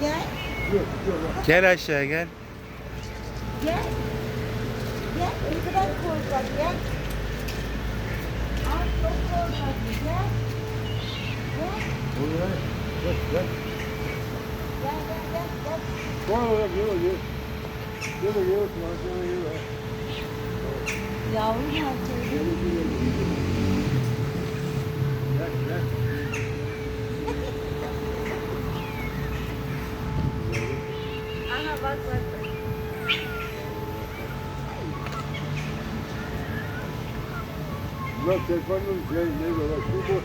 Gel. Gel aşağı gel. Gel. Gel. Ne kadar korkak gel. Ay çok korkak gel. Gel. Gel gel. Gel gel gel gel. Gel gel. Gel gel gel. Gel gel gel. Yavrum harcaydı. Gel bak bak bak. Bak telefonun şey ne böyle şu boş.